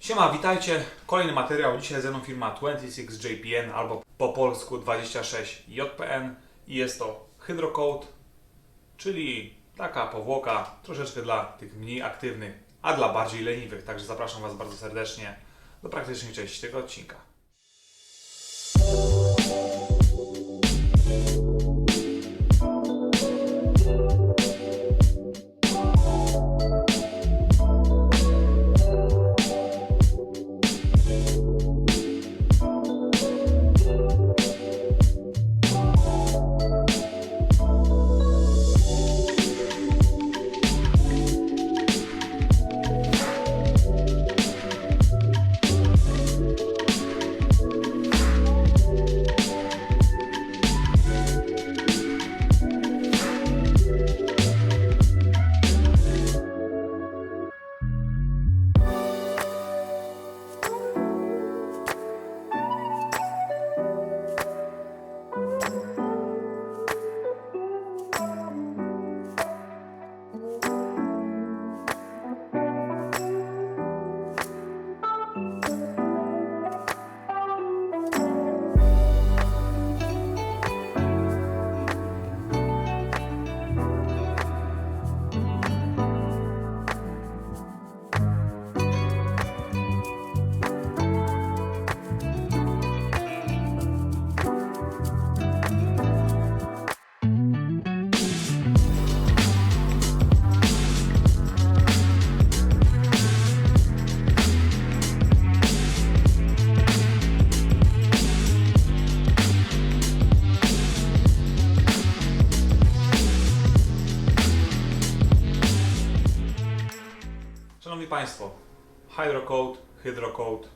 Siema, witajcie. Kolejny materiał. Dzisiaj ze mną firma 26JPN albo po polsku 26JPN i jest to Hydrocoat, czyli taka powłoka troszeczkę dla tych mniej aktywnych, a dla bardziej leniwych. Także zapraszam Was bardzo serdecznie do praktycznej części tego odcinka. Szanowni Państwo, Hydrocoat, Hydrocoat.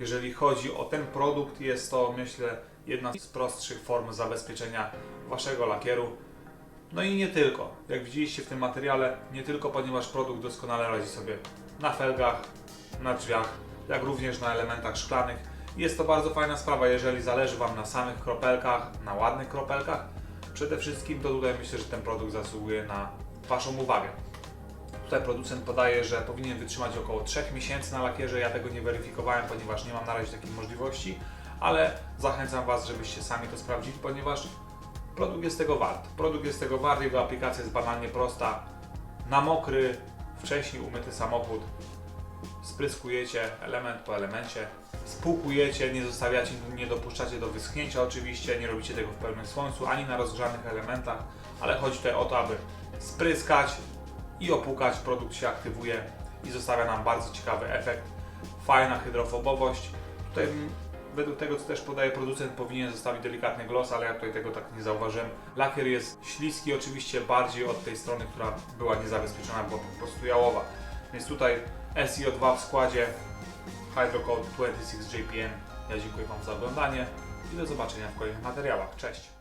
Jeżeli chodzi o ten produkt, jest to myślę jedna z prostszych form zabezpieczenia Waszego lakieru. No i nie tylko. Jak widzieliście w tym materiale, nie tylko ponieważ produkt doskonale radzi sobie na felgach, na drzwiach, jak również na elementach szklanych. Jest to bardzo fajna sprawa, jeżeli zależy Wam na samych kropelkach, na ładnych kropelkach. Przede wszystkim to tutaj myślę, że ten produkt zasługuje na Waszą uwagę. Tutaj producent podaje, że powinien wytrzymać około 3 miesięcy na lakierze. Ja tego nie weryfikowałem, ponieważ nie mam na razie takiej możliwości, ale zachęcam Was, żebyście sami to sprawdzili, ponieważ produkt jest tego wart. Produkt jest tego wart, jego aplikacja jest banalnie prosta. Na mokry, wcześniej umyty samochód spryskujecie element po elemencie, spłukujecie, nie zostawiacie, nie dopuszczacie do wyschnięcia oczywiście, nie robicie tego w pełnym słońcu, ani na rozgrzanych elementach, ale chodzi tutaj o to, aby spryskać i opłukać, produkt się aktywuje i zostawia nam bardzo ciekawy efekt. Fajna hydrofobowość. Tutaj według tego, co też podaje producent, powinien zostawić delikatny gloss, ale ja tutaj tego tak nie zauważyłem. Lakier jest śliski, oczywiście bardziej od tej strony, która była niezabezpieczona, była po prostu jałowa. Więc tutaj SIO2 w składzie, Hydrocoat 26JPN. Ja dziękuję Wam za oglądanie i do zobaczenia w kolejnych materiałach. Cześć!